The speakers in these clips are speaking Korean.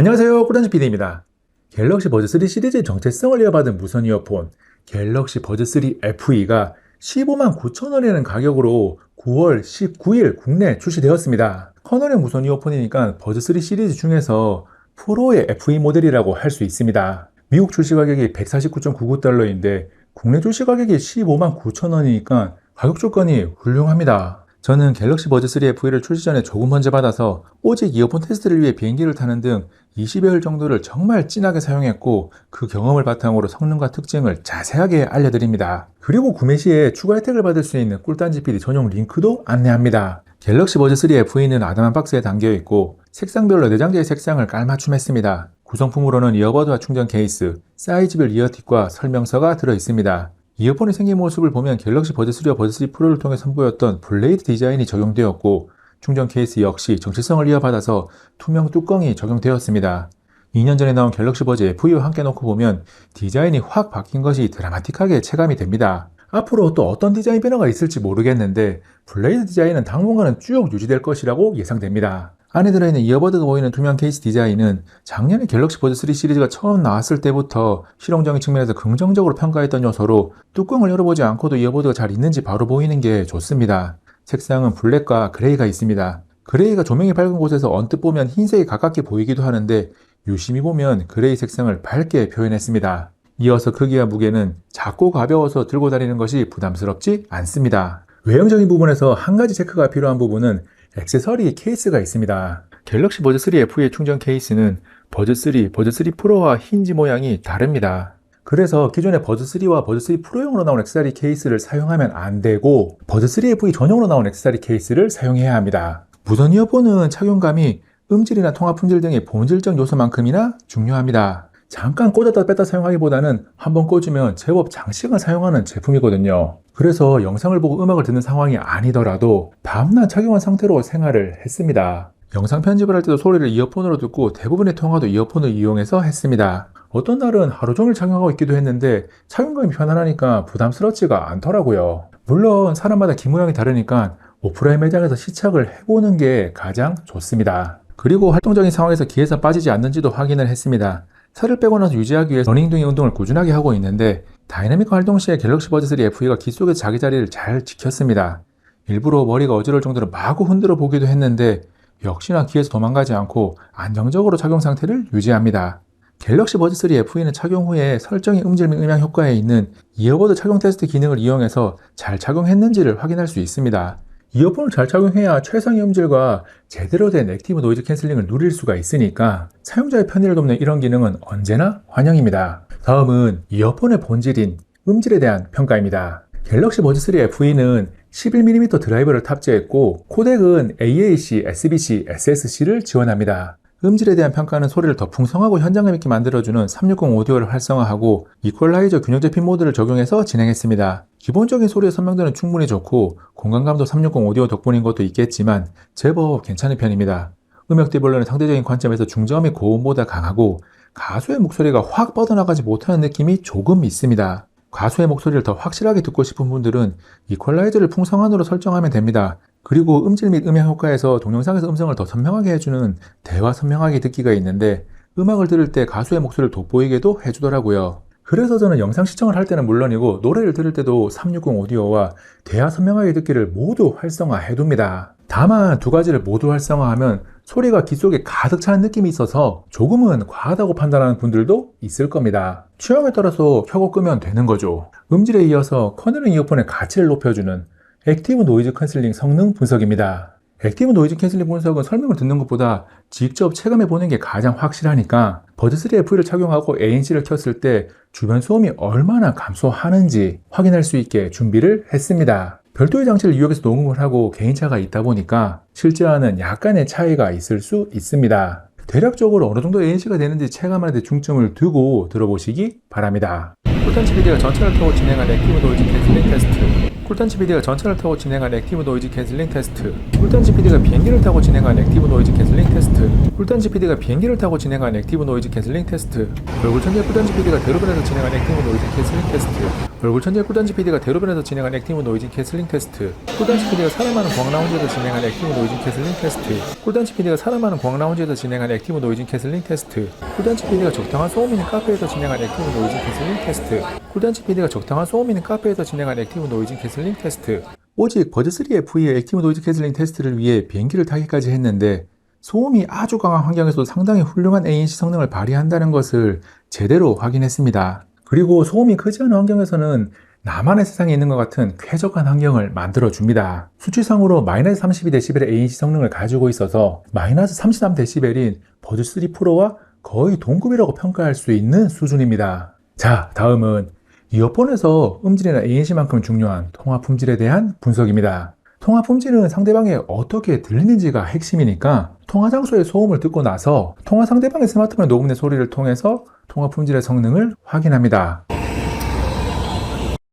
안녕하세요. 꿀단지 PD입니다. 갤럭시 버즈 3 시리즈의 정체성을 이어받은 무선 이어폰 갤럭시 버즈 3 FE가 15만 9천원이라는 가격으로 9월 19일 국내 출시되었습니다. 커널의 무선 이어폰이니까 버즈 3 시리즈 중에서 프로의 FE 모델이라고 할 수 있습니다. 미국 출시 가격이 149.99달러인데 국내 출시 가격이 15만 9천원이니까 가격 조건이 훌륭합니다. 저는 갤럭시 버즈 3 FE를 출시 전에 조금 먼저 받아서 오직 이어폰 테스트를 위해 비행기를 타는 등 20여일 정도를 정말 진하게 사용했고 그 경험을 바탕으로 성능과 특징을 자세하게 알려드립니다. 그리고 구매 시에 추가 혜택을 받을 수 있는 꿀단지 PD 전용 링크도 안내합니다. 갤럭시 버즈 3 FE는 아담한 박스에 담겨 있고 색상별로 내장재의 색상을 깔맞춤했습니다. 구성품으로는 이어버드와 충전 케이스, 사이즈별 이어팁과 설명서가 들어 있습니다. 이어폰의 생긴 모습을 보면 갤럭시 버즈 3와 버즈 3 프로를 통해 선보였던 블레이드 디자인이 적용되었고 충전 케이스 역시 정체성을 이어받아서 투명 뚜껑이 적용되었습니다. 2년 전에 나온 갤럭시 버즈 FE와 함께 놓고 보면 디자인이 확 바뀐 것이 드라마틱하게 체감이 됩니다. 앞으로 또 어떤 디자인 변화가 있을지 모르겠는데 블레이드 디자인은 당분간은 쭉 유지될 것이라고 예상됩니다. 안에 들어있는 이어버드가 보이는 투명 케이스 디자인은 작년에 갤럭시 버즈 3 시리즈가 처음 나왔을 때부터 실용적인 측면에서 긍정적으로 평가했던 요소로 뚜껑을 열어보지 않고도 이어버드가 잘 있는지 바로 보이는 게 좋습니다. 색상은 블랙과 그레이가 있습니다. 그레이가 조명이 밝은 곳에서 언뜻 보면 흰색이 가깝게 보이기도 하는데 유심히 보면 그레이 색상을 밝게 표현했습니다. 이어서 크기와 무게는 작고 가벼워서 들고 다니는 것이 부담스럽지 않습니다. 외형적인 부분에서 한 가지 체크가 필요한 부분은 액세서리 케이스가 있습니다. 갤럭시 버즈 3 FE 충전 케이스는 버즈 3, 버즈 3 프로와 힌지 모양이 다릅니다. 그래서 기존의 버즈 3와 버즈 3 프로용으로 나온 액세서리 케이스를 사용하면 안 되고 버즈 3 FE 전용으로 나온 액세서리 케이스를 사용해야 합니다. 무선 이어폰은 착용감이 음질이나 통화 품질 등의 본질적 요소만큼이나 중요합니다. 잠깐 꽂았다 뺐다 사용하기보다는 한번 꽂으면 제법 장시간 사용하는 제품이거든요. 그래서 영상을 보고 음악을 듣는 상황이 아니더라도 밤낮 착용한 상태로 생활을 했습니다. 영상 편집을 할 때도 소리를 이어폰으로 듣고 대부분의 통화도 이어폰을 이용해서 했습니다. 어떤 날은 하루 종일 착용하고 있기도 했는데 착용감이 편안하니까 부담스럽지가 않더라고요. 물론 사람마다 귀 모양이 다르니까 오프라인 매장에서 시착을 해보는 게 가장 좋습니다. 그리고 활동적인 상황에서 귀에서 빠지지 않는지도 확인을 했습니다. 살을 빼고 나서 유지하기 위해 러닝 등의 운동을 꾸준하게 하고 있는데 다이나믹 활동 시에 갤럭시 버즈 3 FE가 귀 속에 자기 자리를 잘 지켰습니다. 일부러 머리가 어지러울 정도로 마구 흔들어 보기도 했는데 역시나 귀에서 도망가지 않고 안정적으로 착용 상태를 유지합니다. 갤럭시 버즈 3 FE는 착용 후에 설정이 음질 및 음향 효과에 있는 이어버드 착용 테스트 기능을 이용해서 잘 착용했는지를 확인할 수 있습니다. 이어폰을 잘 착용해야 최상의 음질과 제대로 된 액티브 노이즈 캔슬링을 누릴 수가 있으니까 사용자의 편의를 돕는 이런 기능은 언제나 환영입니다. 다음은 이어폰의 본질인 음질에 대한 평가입니다. 갤럭시 버즈 3 FE는 11mm 드라이버를 탑재했고 코덱은 AAC, SBC, SSC를 지원합니다. 음질에 대한 평가는 소리를 더 풍성하고 현장감 있게 만들어주는 360 오디오를 활성화하고 이퀄라이저 균형 잡힌 모드를 적용해서 진행했습니다. 기본적인 소리의 선명도는 충분히 좋고 공간감도 360 오디오 덕분인 것도 있겠지만 제법 괜찮은 편입니다. 음역 디블러는 상대적인 관점에서 중저음이 고음보다 강하고 가수의 목소리가 확 뻗어나가지 못하는 느낌이 조금 있습니다. 가수의 목소리를 더 확실하게 듣고 싶은 분들은 이퀄라이저를 풍성한으로 설정하면 됩니다. 그리고 음질 및 음향 효과에서 동영상에서 음성을 더 선명하게 해주는 대화 선명하게 듣기가 있는데 음악을 들을 때 가수의 목소리를 돋보이게도 해주더라고요. 그래서 저는 영상 시청을 할 때는 물론이고 노래를 들을 때도 360 오디오와 대화 선명하게 듣기를 모두 활성화해 둡니다. 다만 두 가지를 모두 활성화하면 소리가 귀 속에 가득 차는 느낌이 있어서 조금은 과하다고 판단하는 분들도 있을 겁니다. 취향에 따라서 켜고 끄면 되는 거죠. 음질에 이어서 커널링 이어폰의 가치를 높여주는 액티브 노이즈 캔슬링 성능 분석입니다. 액티브 노이즈 캔슬링 분석은 설명을 듣는 것보다 직접 체감해 보는 게 가장 확실하니까 버즈3 FE를 착용하고 ANC를 켰을 때 주변 소음이 얼마나 감소하는지 확인할 수 있게 준비를 했습니다. 별도의 장치를 이용해서 녹음을 하고 개인차가 있다 보니까 실제와는 약간의 차이가 있을 수 있습니다. 대략적으로 어느 정도 ANC가 되는지 체감하는 데 중점을 두고 들어보시기 바랍니다. 꿀탄치 PD가 전차를 타고 진행한 액티브 노이즈 캔슬링 테스트. 꿀탄치 PD가 전차를 타고 진행한 액티브 노이즈 캔슬링 테스트. 꿀탄치 PD가 비행기를 타고 진행한 액티브 노이즈 캔슬링 테스트. 꿀탄치 PD가 비행기를 타고 진행한 액티브 노이즈 캔슬링 테스트. 얼굴 천재 꿀탄치 PD가 대로변에서 진행한 액티브 노이즈 캔슬링 테스트. 얼굴 천재 꿀단지 PD가 대로변에서 진행한 액티브 노이즈 캔슬링 테스트. 꿀단지 PD가 사람 많은 광 라운지에서 진행한 액티브 노이즈 캔슬링 테스트. 꿀단지 PD가 사람 많은 광 라운지에서 진행한 액티브 노이즈 캔슬링 테스트. 쿨단치 PD가 적당한 소음 있는 카페에서 진행한 액티브 노이즈 캔슬링 테스트. 쿨단치 PD가 적당한 소음 있는 카페에서 진행한 액티브 노이즈 캔슬링 테스트. 오직 버즈3FE의 액티브 노이즈 캔슬링 테스트를 위해 비행기를 타기까지 했는데 소음이 아주 강한 환경에서도 상당히 훌륭한 ANC 성능을 발휘한다는 것을 제대로 확인했습니다. 그리고 소음이 크지 않은 환경에서는 나만의 세상에 있는 것 같은 쾌적한 환경을 만들어줍니다. 수치상으로 마이너스 32dB의 ANC 성능을 가지고 있어서 마이너스 33dB인 버즈 3 프로와 거의 동급이라고 평가할 수 있는 수준입니다. 자, 다음은 이어폰에서 음질이나 ANC만큼 중요한 통화 품질에 대한 분석입니다. 통화 품질은 상대방이 어떻게 들리는지가 핵심이니까 통화 장소의 소음을 듣고 나서 통화 상대방의 스마트폰에 녹음된 소리를 통해서 통화 품질의 성능을 확인합니다.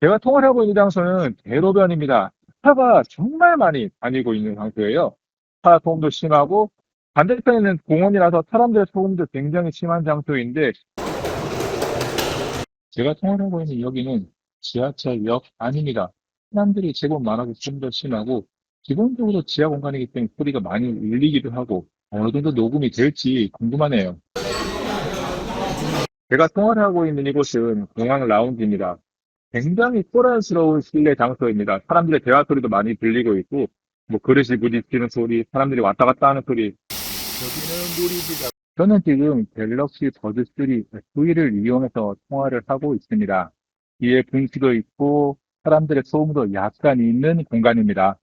제가 통화를 하고 있는 장소는 대로변입니다. 차가 정말 많이 다니고 있는 장소예요. 차 소음도 심하고 반대편에는 공원이라서 사람들의 소음도 굉장히 심한 장소인데 제가 통화를 하고 있는 여기는 지하철역 아닙니다. 사람들이 제법 많아서 소음도 심하고 기본적으로 지하 공간이기 때문에 소리가 많이 울리기도 하고 어느 정도 녹음이 될지 궁금하네요. 제가 통화를 하고 있는 이곳은 공항 라운지입니다. 굉장히 소란스러운 실내 장소입니다. 사람들의 대화 소리도 많이 들리고 있고, 뭐 그릇이 부딪히는 소리, 사람들이 왔다 갔다 하는 소리. 여기는 무리지가. 저는 지금 갤럭시 버즈 3 FE를 이용해서 통화를 하고 있습니다. 뒤에 분수도 있고, 사람들의 소음도 약간 있는 공간입니다.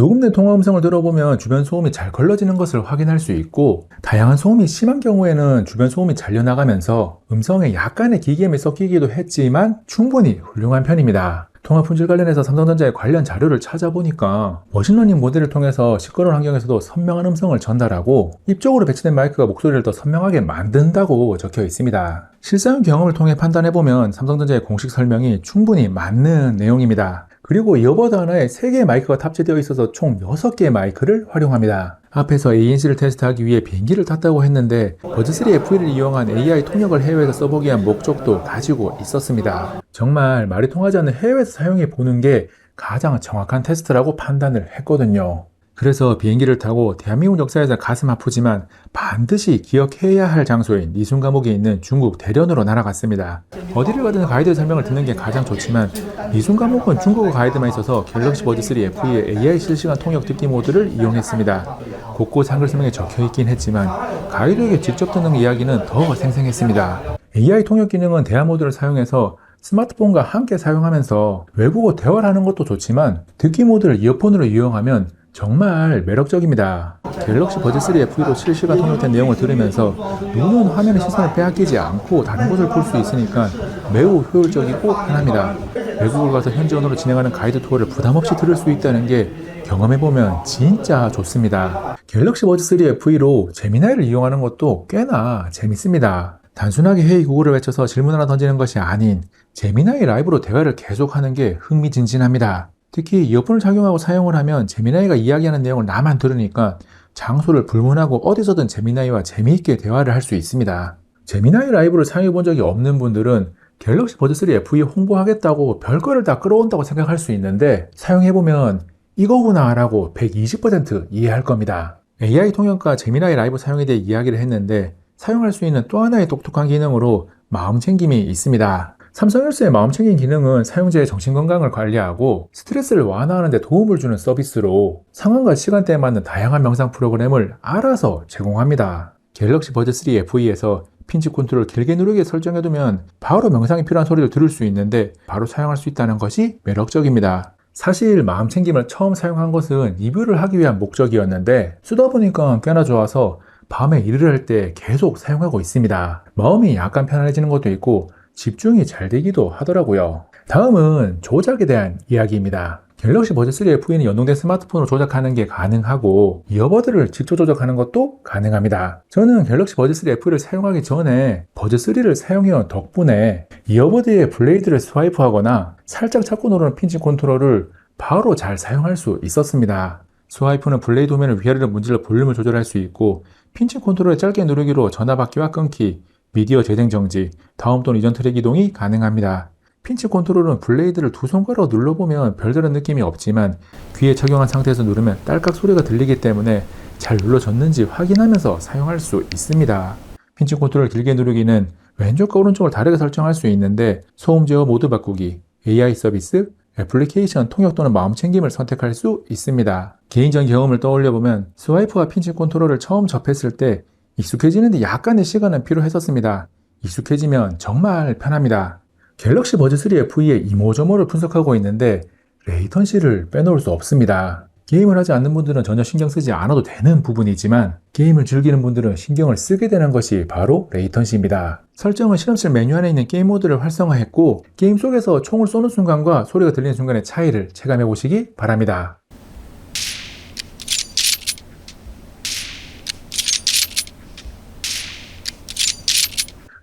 녹음된 통화 음성을 들어보면 주변 소음이 잘 걸러지는 것을 확인할 수 있고 다양한 소음이 심한 경우에는 주변 소음이 잘려나가면서 음성에 약간의 기계음이 섞이기도 했지만 충분히 훌륭한 편입니다. 통화 품질 관련해서 삼성전자의 관련 자료를 찾아보니까 머신러닝 모델을 통해서 시끄러운 환경에서도 선명한 음성을 전달하고 입쪽으로 배치된 마이크가 목소리를 더 선명하게 만든다고 적혀 있습니다. 실사용 경험을 통해 판단해보면 삼성전자의 공식 설명이 충분히 맞는 내용입니다. 그리고 이어버드 하나에 3개의 마이크가 탑재되어 있어서 총 6개의 마이크를 활용합니다. 앞에서 ANC를 테스트하기 위해 비행기를 탔다고 했는데 버즈3 FE를 이용한 AI 통역을 해외에서 써보기 위한 목적도 가지고 있었습니다. 정말 말이 통하지 않는 해외에서 사용해 보는 게 가장 정확한 테스트라고 판단을 했거든요. 그래서 비행기를 타고 대한민국 역사에서 가슴 아프지만 반드시 기억해야 할 장소인 니순감옥에 있는 중국 대련으로 날아갔습니다. 어디를 가든 가이드 설명을 듣는 게 가장 좋지만 니순감옥은 중국어 가이드만 있어서 갤럭시 버즈 3 FE의 AI 실시간 통역 듣기 모드를 이용했습니다. 곳곳 한글 설명이 적혀 있긴 했지만 가이드에게 직접 듣는 이야기는 더 생생했습니다. AI 통역 기능은 대화 모드를 사용해서 스마트폰과 함께 사용하면서 외국어 대화를 하는 것도 좋지만 듣기 모드를 이어폰으로 이용하면 정말 매력적입니다. 갤럭시 버즈 3 FE로 실시간 통역된 내용을 들으면서 눈은 화면의 시선을 빼앗기지 않고 다른 곳을 볼 수 있으니까 매우 효율적이고 편합니다. 외국을 가서 현지 언어로 진행하는 가이드 투어를 부담 없이 들을 수 있다는 게 경험해보면 진짜 좋습니다. 갤럭시 버즈 3 FE로 제미나이를 이용하는 것도 꽤나 재밌습니다. 단순하게 헤이 구글을 외쳐서 질문 하나 던지는 것이 아닌 제미나이 라이브로 대화를 계속하는 게 흥미진진합니다. 특히 이어폰을 착용하고 사용을 하면 제미나이가 이야기하는 내용을 나만 들으니까 장소를 불문하고 어디서든 제미나이와 재미있게 대화를 할 수 있습니다. 제미나이 라이브를 사용해 본 적이 없는 분들은 갤럭시 버즈 3 FE 홍보하겠다고 별거를 다 끌어온다고 생각할 수 있는데 사용해보면 이거구나 라고 120% 이해할 겁니다. AI 통역과 제미나이 라이브 사용에 대해 이야기를 했는데 사용할 수 있는 또 하나의 독특한 기능으로 마음 챙김이 있습니다. 삼성헬스의 마음챙김 기능은 사용자의 정신건강을 관리하고 스트레스를 완화하는 데 도움을 주는 서비스로 상황과 시간대에 맞는 다양한 명상 프로그램을 알아서 제공합니다. 갤럭시 버즈 3 FE에서 핀치 컨트롤 길게 누르게 설정해두면 바로 명상이 필요한 소리를 들을 수 있는데 바로 사용할 수 있다는 것이 매력적입니다. 사실 마음챙김을 처음 사용한 것은 리뷰를 하기 위한 목적이었는데 쓰다 보니까 꽤나 좋아서 밤에 일을 할 때 계속 사용하고 있습니다. 마음이 약간 편안해지는 것도 있고 집중이 잘 되기도 하더라고요. 다음은 조작에 대한 이야기입니다. 갤럭시 버즈 3 FE는 연동된 스마트폰으로 조작하는 게 가능하고 이어버드를 직접 조작하는 것도 가능합니다. 저는 갤럭시 버즈 3 FE를 사용하기 전에 버즈 3를 사용해온 덕분에 이어버드의 블레이드를 스와이프하거나 살짝 잡고 누르는 핀치 컨트롤을 바로 잘 사용할 수 있었습니다. 스와이프는 블레이드 화면을 위아래로 문질러 볼륨을 조절할 수 있고 핀치 컨트롤을 짧게 누르기로 전화 받기와 끊기, 미디어 재생 정지, 다음 또는 이전 트랙 이동이 가능합니다. 핀치 컨트롤은 블레이드를 두 손가락으로 눌러보면 별다른 느낌이 없지만 귀에 착용한 상태에서 누르면 딸깍 소리가 들리기 때문에 잘 눌러졌는지 확인하면서 사용할 수 있습니다. 핀치 컨트롤 길게 누르기는 왼쪽과 오른쪽을 다르게 설정할 수 있는데 소음 제어 모드 바꾸기, AI 서비스, 애플리케이션 통역 또는 마음 챙김을 선택할 수 있습니다. 개인적 경험을 떠올려 보면 스와이프와 핀치 컨트롤을 처음 접했을 때 익숙해지는데 약간의 시간은 필요했었습니다. 익숙해지면 정말 편합니다. 갤럭시 버즈 3 FE의 이모저모를 분석하고 있는데 레이턴시를 빼놓을 수 없습니다. 게임을 하지 않는 분들은 전혀 신경 쓰지 않아도 되는 부분이지만 게임을 즐기는 분들은 신경을 쓰게 되는 것이 바로 레이턴시입니다. 설정은 실험실 메뉴 안에 있는 게임 모드를 활성화했고 게임 속에서 총을 쏘는 순간과 소리가 들리는 순간의 차이를 체감해 보시기 바랍니다.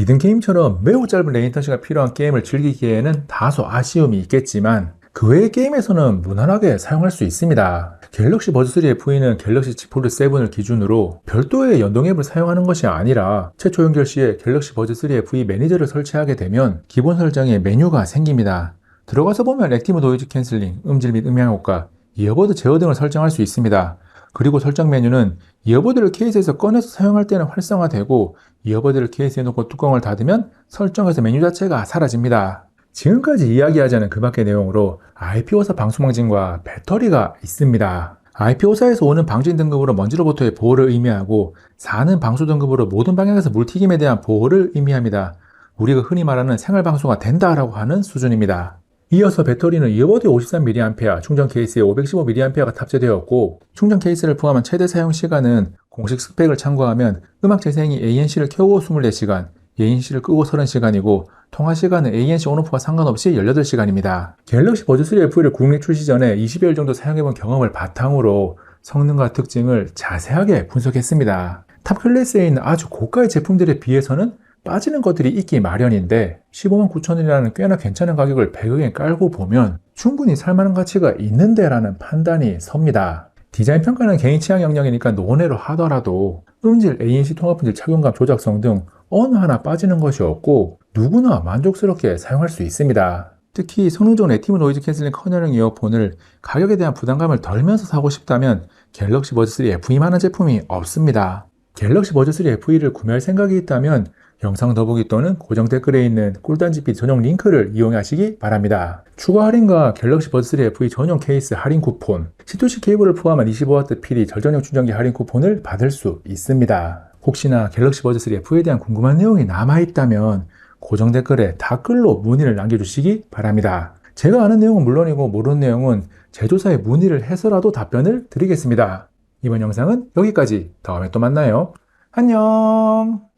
리듬 게임처럼 매우 짧은 레이턴시가 필요한 게임을 즐기기에는 다소 아쉬움이 있겠지만 그 외의 게임에서는 무난하게 사용할 수 있습니다. 갤럭시 버즈 3 FE는 갤럭시 Z 폴드 7을 기준으로 별도의 연동 앱을 사용하는 것이 아니라 최초 연결 시에 갤럭시 버즈 3 FE 매니저를 설치하게 되면 기본 설정에 메뉴가 생깁니다. 들어가서 보면 액티브 노이즈 캔슬링, 음질 및 음향 효과, 이어버드 제어 등을 설정할 수 있습니다. 그리고 설정 메뉴는 이어버드를 케이스에서 꺼내서 사용할 때는 활성화되고 이어버드를 케이스에 놓고 뚜껑을 닫으면 설정에서 메뉴 자체가 사라집니다. 지금까지 이야기하자는 그 밖의 내용으로 IP54 방수망진과 배터리가 있습니다. IP54에서 오는 방진 등급으로 먼지로부터의 보호를 의미하고 4는 방수 등급으로 모든 방향에서 물튀김에 대한 보호를 의미합니다. 우리가 흔히 말하는 생활 방수가 된다라고 하는 수준입니다. 이어서 배터리는 이어버드 53mAh, 충전 케이스에 515mAh가 탑재되었고 충전 케이스를 포함한 최대 사용 시간은 공식 스펙을 참고하면 음악 재생이 ANC를 켜고 24시간, ANC를 끄고 30시간이고 통화 시간은 ANC 온오프와 상관없이 18시간입니다. 갤럭시 버즈 3 FE를 국내 출시 전에 20여일 정도 사용해본 경험을 바탕으로 성능과 특징을 자세하게 분석했습니다. 탑 클래스에 있는 아주 고가의 제품들에 비해서는 빠지는 것들이 있기 마련인데 15만 9천원이라는 꽤나 괜찮은 가격을 배경에 깔고 보면 충분히 살만한 가치가 있는데 라는 판단이 섭니다. 디자인 평가는 개인 취향 영역이니까 논외로 하더라도 음질, ANC 통합품질, 착용감, 조작성 등 어느 하나 빠지는 것이 없고 누구나 만족스럽게 사용할 수 있습니다. 특히 성능 좋은 액티브 노이즈 캔슬링 커널형 이어폰을 가격에 대한 부담감을 덜면서 사고 싶다면 갤럭시 버즈 3 FE만한 제품이 없습니다. 갤럭시 버즈 3 FE를 구매할 생각이 있다면 영상 더보기 또는 고정 댓글에 있는 꿀단지빛 전용 링크를 이용하시기 바랍니다. 추가 할인과 갤럭시 버즈 3 FE 전용 케이스 할인 쿠폰, C2C 케이블을 포함한 25W PD 절전형 충전기 할인 쿠폰을 받을 수 있습니다. 혹시나 갤럭시 버즈 3 FE에 대한 궁금한 내용이 남아있다면 고정 댓글에 댓글로 문의를 남겨주시기 바랍니다. 제가 아는 내용은 물론이고 모르는 내용은 제조사에 문의를 해서라도 답변을 드리겠습니다. 이번 영상은 여기까지. 다음에 또 만나요. 안녕!